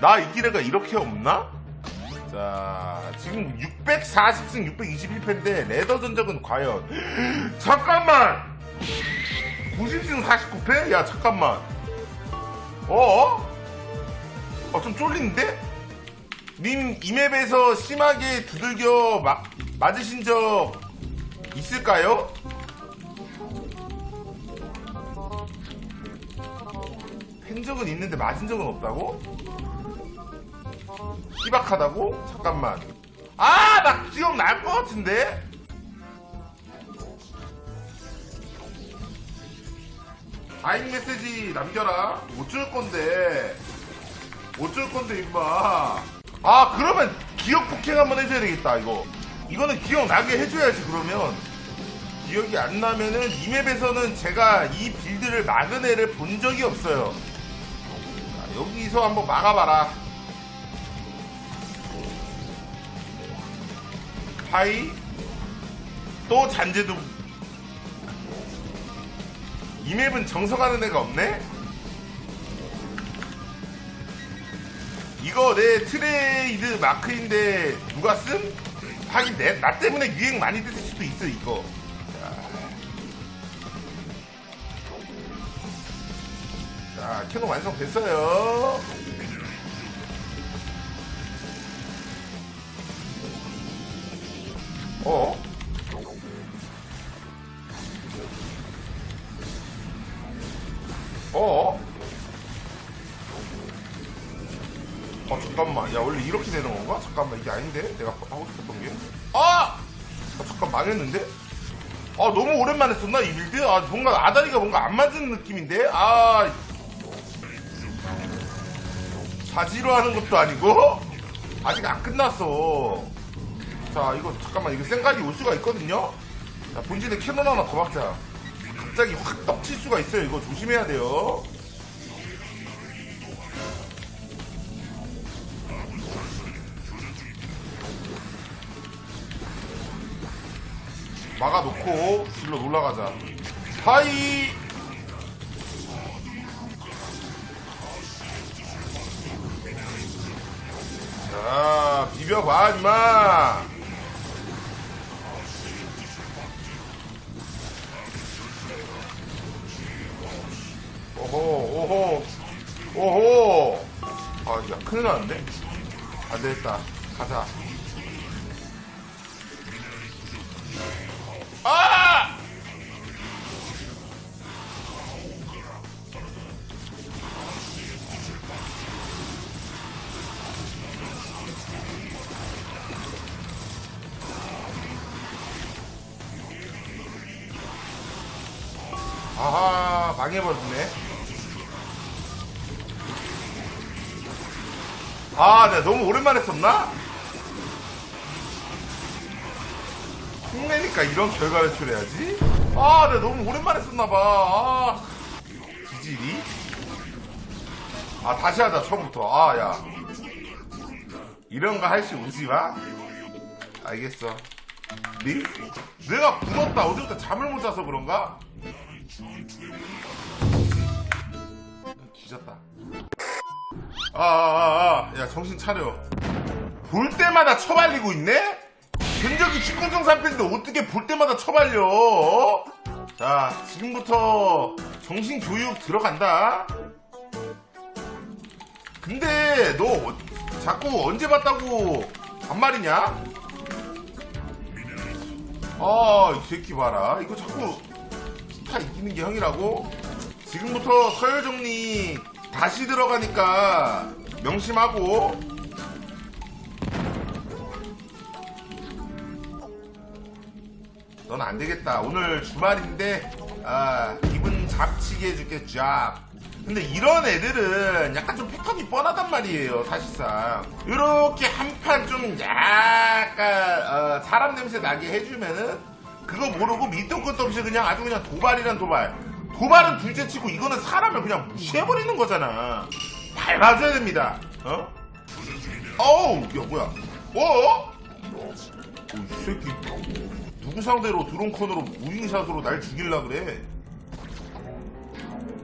나 이기래가 이렇게 없나? 자, 지금 640승 621패인데 레더 전적은 과연 잠깐만 90승 49패? 야 잠깐만 어? 어좀 쫄리는데? 님 이맵에서 심하게 두들겨 마, 맞으신 적 있을까요? 팬 적은 있는데 맞은 적은 없다고? 희박하다고? 잠깐만. 아, 나 기억날 것 같은데? 다잉 메시지 남겨라. 어쩔 건데. 어쩔 건데, 임마. 아, 그러면 기억 폭행 한번 해줘야 되겠다, 이거. 이거는 기억나게 해줘야지, 그러면. 기억이 안 나면은 이 맵에서는 제가 이 빌드를 막은 애를 본 적이 없어요. 자, 여기서 한번 막아봐라. 하이 또 잔재도 이 맵은 정서가는 애가 없네? 이거 내 트레이드 마크인데 누가 쓴? 하긴 내, 나 때문에 유행 많이 됐을 수도 있어 이거 자, 자 캐논 완성됐어요 어? 어? 어 잠깐만 야 원래 이렇게 되는 건가? 잠깐만 이게 아닌데 내가 하고 싶었던 게 아! 아 잠깐 망했는데? 아 너무 오랜만에 썼나 이 빌드? 아 뭔가 아다리가 뭔가 안 맞는 느낌인데? 아 자지로 하는 것도 아니고 아직 안 끝났어 자 이거 잠깐만 이거 생각이 올 수가 있거든요? 자 본진에 캐논 하나 더 박자. 갑자기 확 떡칠 수가 있어요. 이거 조심해야 돼요. 막아놓고 딜러 놀라가자. 하이! 자 비벼봐 임마 오호. 오호. 오호 아야 큰일 나는데? 안되겠다. 가자 아 내가 너무 오랜만에 썼나? 흉내니까 이런 결과를 초래하지? 아 내가 너무 오랜만에 썼나봐 아 지질이? 아 다시 하자 처음부터 아 야 이런 거 할 수 오지 마? 알겠어 네? 내가 굳었다 어제부터 잠을 못 자서 그런가? 뒤졌다 아아아 야 정신 차려 볼 때마다 처발리고 있네? 견적이 축구성 상패인데 어떻게 볼 때마다 처발려 어? 자 지금부터 정신 교육 들어간다 근데 너 어- 자꾸 언제 봤다고 반말이냐? 아, 이 새끼 봐라. 이거 자꾸 다 이기는 게 형이라고? 지금부터 서열 정리 다시 들어가니까 명심하고. 넌 안 되겠다. 오늘 주말인데, 아, 기분 잡치게 해줄게, 쫙. 근데 이런 애들은 약간 좀 패턴이 뻔하단 말이에요, 사실상. 이렇게 한 판 좀 약간, 어, 사람 냄새 나게 해주면은, 그거 모르고 밑도 끝도 없이 그냥 아주 그냥 도발이란 도발. 도발은 둘째 치고 이거는 사람을 그냥 무시해버리는 거잖아. 밟아줘야 됩니다. 어? 어우, 야, 뭐야. 어? 오, 이 새끼. 누구 상대로 드론 컨으로 무빙샷으로 날 죽일라 그래?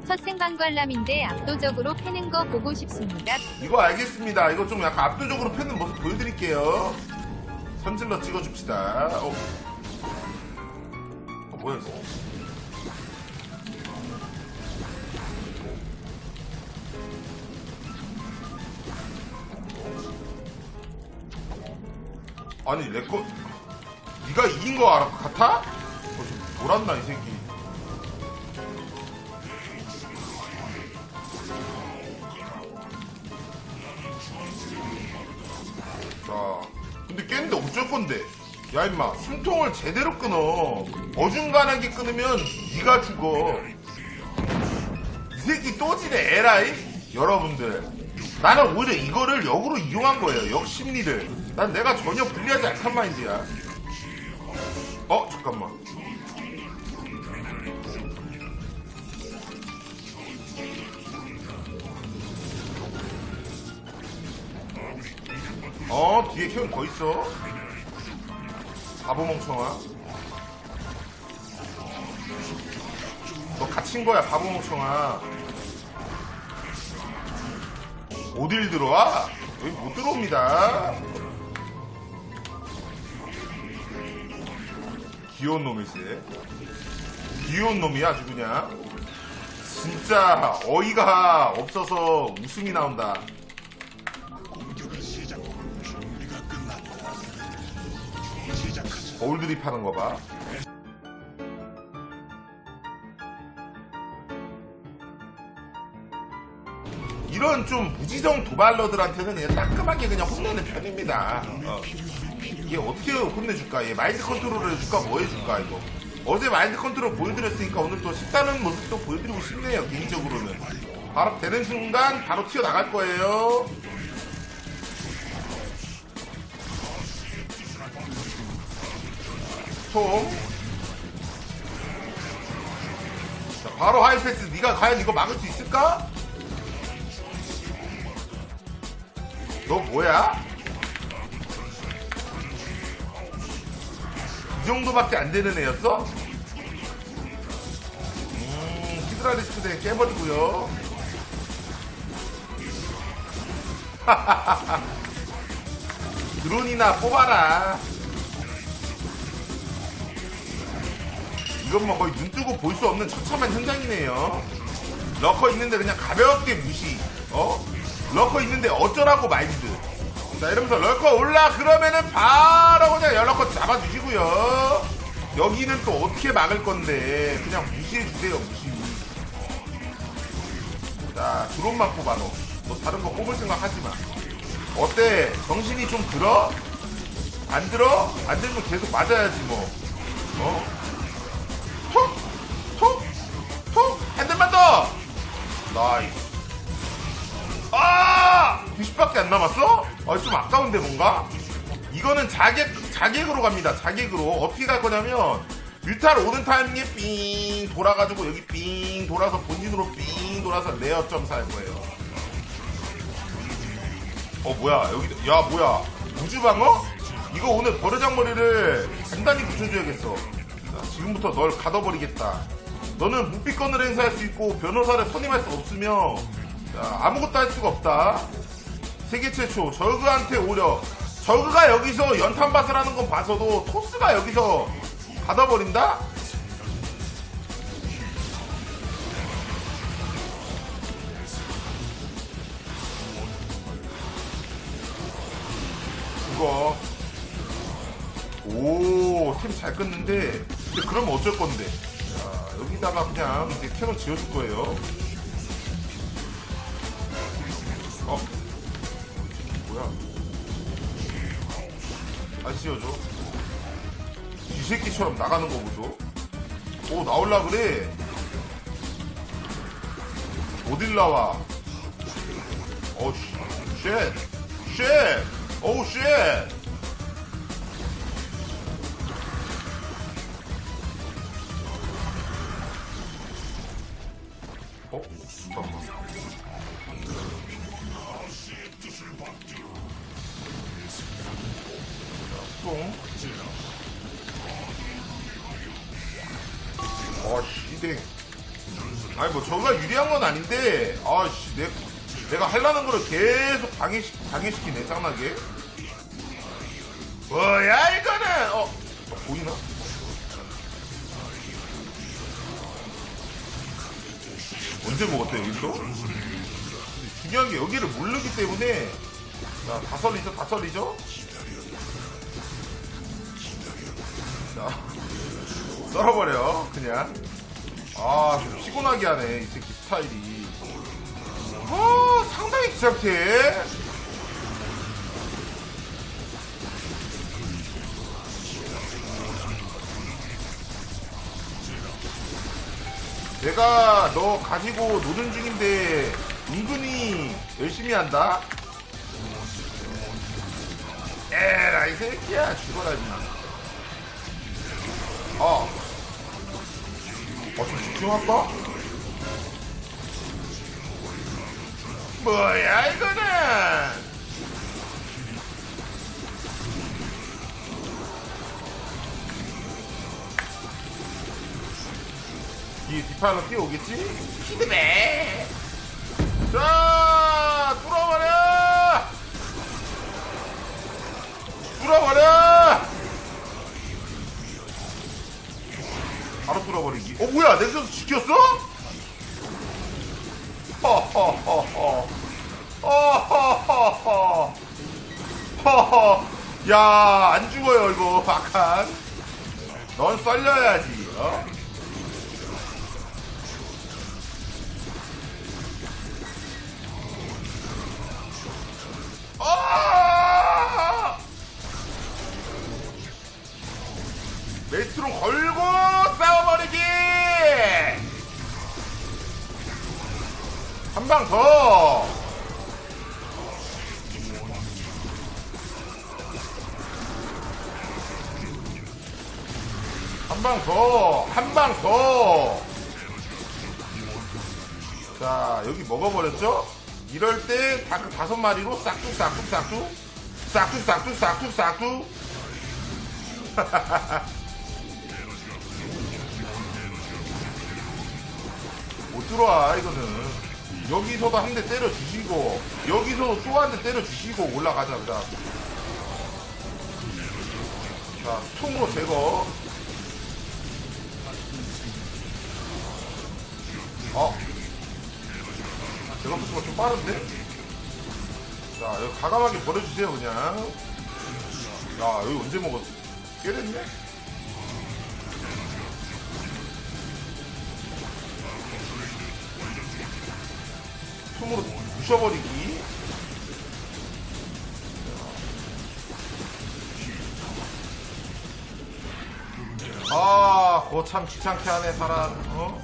첫 생방 관람인데 압도적으로 패는 거 보고 싶습니다. 이거 알겠습니다. 이거 좀 약간 압도적으로 패는 모습 보여드릴게요. 선질러 찍어줍시다. 어, 어 뭐야 이거? 아니 레코 네가 이긴 거 알아 같아? 어, 좀 돌았나 이 새끼. 자, 근데 깼는데 어쩔 건데? 야 임마 숨통을 제대로 끊어. 어중간하게 끊으면 네가 죽어. 이 새끼 또 지네 에라이? 여러분들 나는 오히려 이거를 역으로 이용한 거예요. 역 심리를. 난 내가 전혀 불리하지 않단 마인드야. 어 잠깐만. 어 뒤에 캐온 더 있어 바보 멍청아 너 갇힌 거야 바보 멍청아 어딜 들어와? 여기 못 들어옵니다 귀여운 놈이지 귀여운 놈이야 아주 그냥. 진짜 어이가 없어서 웃음이 나온다. 거울드립 하는 거 봐. 이런 좀 무지성 도발러들한테는 그냥 따끔하게 그냥 혼내는 편입니다. 어. 이게 어떻게 혼내줄까? 얘 마인드 컨트롤을 해줄까? 뭐 해줄까? 이거. 어제 마인드 컨트롤 보여드렸으니까 오늘 또 식다른 모습도 보여드리고 싶네요. 개인적으로는. 바로 되는 순간 바로 튀어나갈 거예요. 통. 자, 바로 하이패스. 네가 과연 이거 막을 수 있을까? 너 뭐야? 이 정도밖에 안 되는 애였어? 음, 히드라 리스크 대 깨버리고요. 드론이나 뽑아라. 이건 뭐 거의 눈 뜨고 볼 수 없는 처참한 현장이네요. 러커 있는데 그냥 가볍게 무시. 어? 러커 있는데 어쩌라고 마인드. 자 이러면서 러커 올라 그러면은 바로 그냥 연러커 잡아주시고요. 여기는 또 어떻게 막을 건데 그냥 무시해 주세요 무시. 자 드론만 뽑아 너. 너 다른 거 뽑을 생각 하지 마. 어때? 정신이 좀 들어? 안 들어? 안 들면 계속 맞아야지 뭐. 어? 톡! 톡! 톡! 한 대만 더! 나이스. 아! 90밖에 안 남았어? 아, 좀 아까운데, 뭔가? 이거는 자객, 자객으로 갑니다. 자객으로. 어떻게 갈 거냐면, 뮤탈 오는 타이밍에 삥 돌아가지고 여기 삥 돌아서 본진으로 삥 돌아서 레어 점 살 거예요. 어, 뭐야. 여기, 야, 뭐야. 우주방어? 이거 오늘 버르장머리를 단단히 붙여줘야겠어. 자, 지금부터 널 가둬버리겠다. 너는 묵비권을 행사할 수 있고 변호사를 선임할 수 없으며 자, 아무것도 할 수가 없다. 세계 최초 저그한테 오려 저그가 여기서 연탄밭을 하는 건 봐서도 토스가 여기서 가둬버린다? 그거 오, 팀 잘 끊는데, 근데 그러면 어쩔 건데. 자, 여기다가 그냥 이제 캐논 지어줄 거예요. 어? 뭐야? 안 씌워줘. 이 새끼처럼 나가는 거 보소. 오, 나올라 그래. 어딜 나와? 어, 씨, 쉣, 쉣, 오우, 쉣. 어, 씨댕. 아니 뭐 저가 유리한 건 아닌데 아 씨 내, 내가 하려는 거를 계속 방해시, 방해시키네 짱나게 뭐야 이거는 어, 어, 보이나? 언제 먹었대 여기서? 근데 중요한 게 여기를 모르기 때문에 자, 다 썰리죠 다 썰리죠 자 썰어버려 그냥 아, 좀 피곤하게 하네, 이 새끼 스타일이. 아, 상당히 귀찮게. 내가 너 가지고 노는 중인데 은근히 열심히 한다? 에라, 이 새끼야, 죽어라, 니 어. 어, 좀 집중할까? 뭐야, 이거는! 이 뒷판으로 뛰어오겠지? 피드백! 자, 뚫어버려! 뚫어버려! 뚫어버리기. 어, 뭐야, 넥서스 지켰어? 허허허허. 허허허허. 허허. 야, 안 죽어요, 이거, 박한. 넌 썰려야지, 어? 아! 메이트로 걸고 한 방 더! 한 방 더! 한 방 더! 자, 여기 먹어버렸죠? 이럴 때 다크 다섯 마리로 싹둑 싹둑 싹둑 싹둑 싹둑 싹둑 싹둑 못 들어와 이거는 여기서도 한 대 때려 주시고 여기서도 또한 대 때려 주시고 올라가자 그다음 자 스톰으로 제거. 어? 제가 붙은 거좀 빠른데? 자 여기 가감하게 버려주세요 그냥. 야 여기 언제 먹었어 꽤 됐네 손으로 부셔버리기 아 그거 참 귀찮게 하네 사람 어?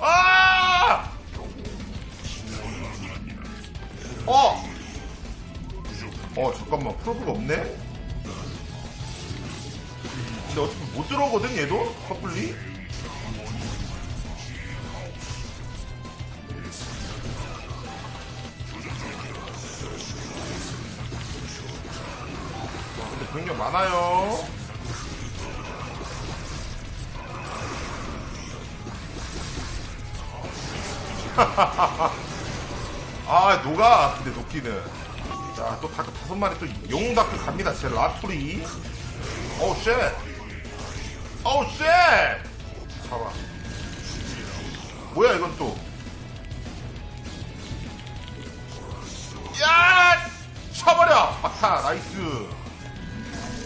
아! 어! 어 잠깐만 프로브가 없네? 근데 어차피 못 들어오거든 얘도? 섣불리? 많아요. 아, 녹아. 근데 녹기는. 자, 또 다크 다섯 마리 또 영웅 다크 갑니다. 제 라투리. 어우, 쉣. 어우, 쉣. 잡아. 뭐야, 이건 또. 야! 쳐버려! 박타, 나이스.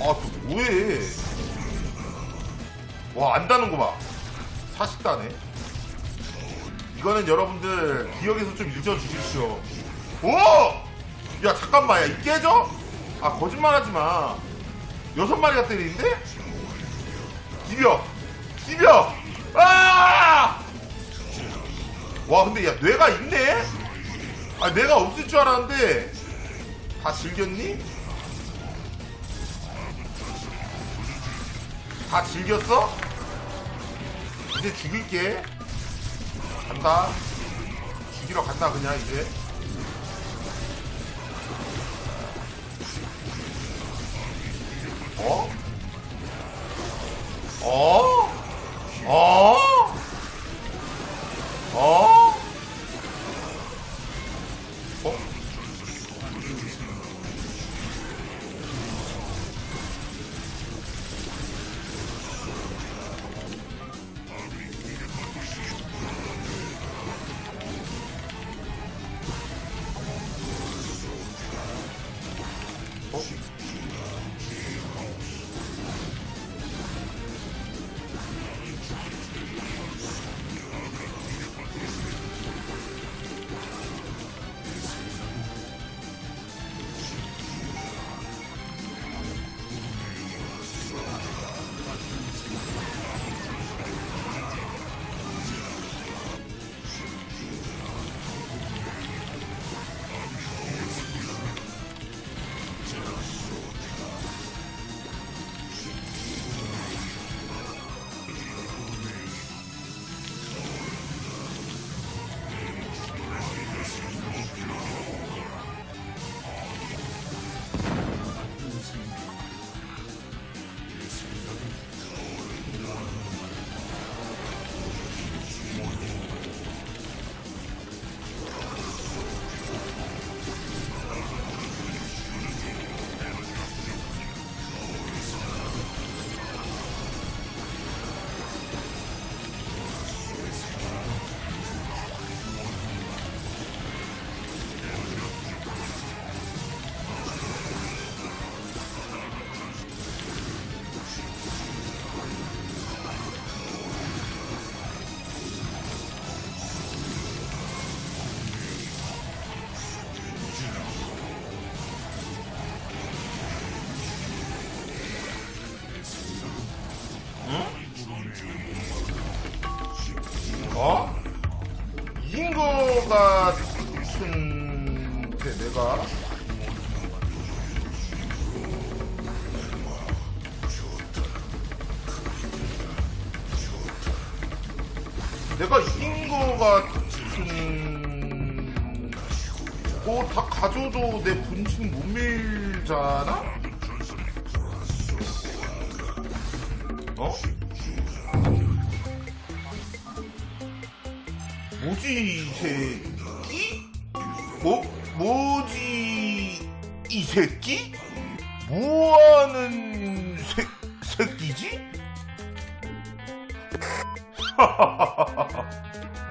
아, 또 뭐해. 와, 안다는 거 봐. 사식다네. 이거는 여러분들 기억에서 좀 잊어주십시오. 오! 야, 잠깐만. 야, 이 깨져? 아, 거짓말 하지 마. 여섯 마리가 때리는데? 비벼! 비벼! 아! 와, 근데 야, 뇌가 있네? 아, 뇌가 없을 줄 알았는데. 다 즐겼니? 다 즐겼어? 이제 죽일게. 간다. 죽이러 간다, 그냥, 이제. 어? 어? 어? 어? 어? 내가 이긴 거 같은 거다 가져도 내 분신 못 밀잖아? 어? 뭐지 이 새끼? 뭐 뭐지 이 새끼?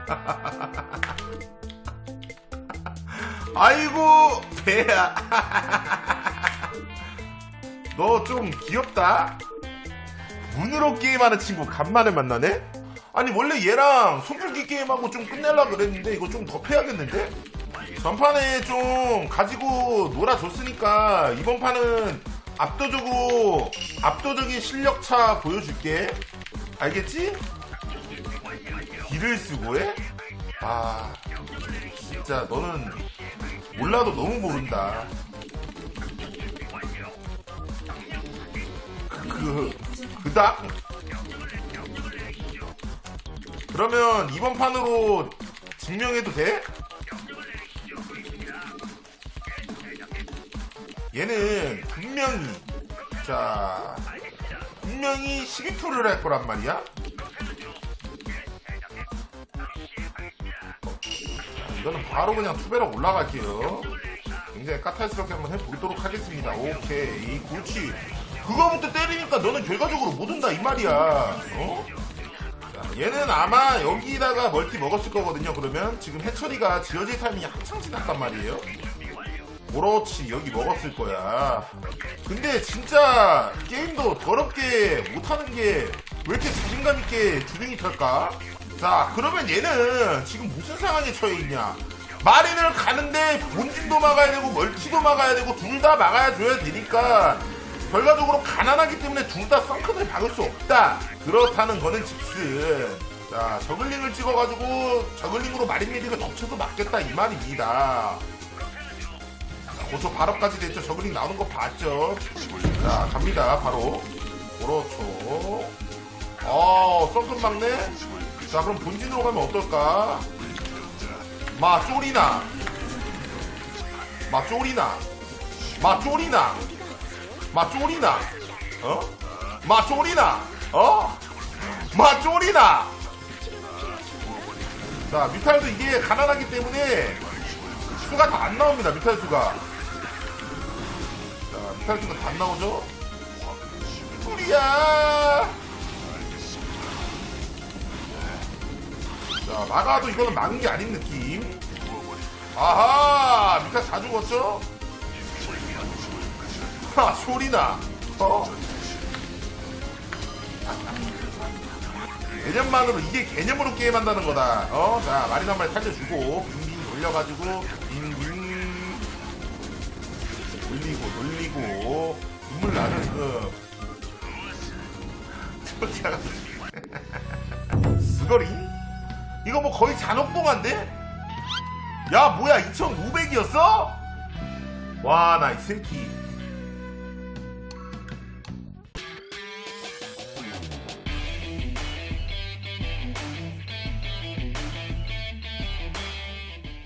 아이고 배야 너 좀 귀엽다 문으로 게임하는 친구 간만에 만나네? 아니 원래 얘랑 손풀기 게임하고 좀 끝내려 그랬는데 이거 좀 더 패야겠는데? 전판에 좀 가지고 놀아줬으니까 이번 판은 압도적으로 압도적인 실력차 보여줄게 알겠지? 딜을 쓰고 해? 아 진짜 너는 몰라도 너무 모른다 그 그닥 그러면 이번 판으로 증명해도 돼? 얘는 분명히 자 분명히 12%를 할 거란 말이야. 이거는 바로 그냥 투배로 올라갈게요. 굉장히 까탈스럽게 한번 해보도록 하겠습니다. 오케이, 그렇지. 그거부터 때리니까 너는 결과적으로 못 온다 이 말이야. 어? 자, 얘는 아마 여기다가 멀티 먹었을 거거든요. 그러면 지금 해처리가 지어질 타이밍이 한창 지났단 말이에요. 그렇지 여기 먹었을 거야. 근데 진짜 게임도 더럽게 못하는 게 왜 이렇게 자신감 있게 주둥이 털까? 자 그러면 얘는 지금 무슨 상황에 처해 있냐? 마린을 가는데 본진도 막아야 되고 멀티도 막아야 되고 둘 다 막아야 줘야 되니까 결과적으로 가난하기 때문에 둘 다 썬크를 박을 수 없다. 그렇다는 거는 즉슨 자 저글링을 찍어가지고 저글링으로 마린 메딕을 덮쳐서 막겠다 이 말입니다. 고초 발업까지 됐죠. 저글링 나오는 거 봤죠. 자 갑니다 바로. 그렇죠. 어 썬큰 막네. 자 그럼 본진으로 가면 어떨까? 마 쪼리나. 마 쪼리나. 마 쪼리나. 마 쪼리나. 어? 마 쪼리나. 어? 마 쫄이나 자 뮤탈도 이게 가난하기 때문에 수가 다 안 나옵니다 뮤탈 수가 자 뮤탈 수가 다 안 나오죠 쫄이야 자 막아도 이거는 막은 게 아닌 느낌. 아하 뮤탈 다 죽었죠? 하 소리나. 어. 개념만으로 이게 개념으로 게임한다는 거다. 어, 자 마린 한 마리 살려주고 빙빙 돌려가지고 빙빙. 돌리고 돌리고. 눈물 나는 그 저기가 스거리? 이거 뭐 거의 잔혹봉한데? 야 뭐야 2,500이었어? 와 나 이 새끼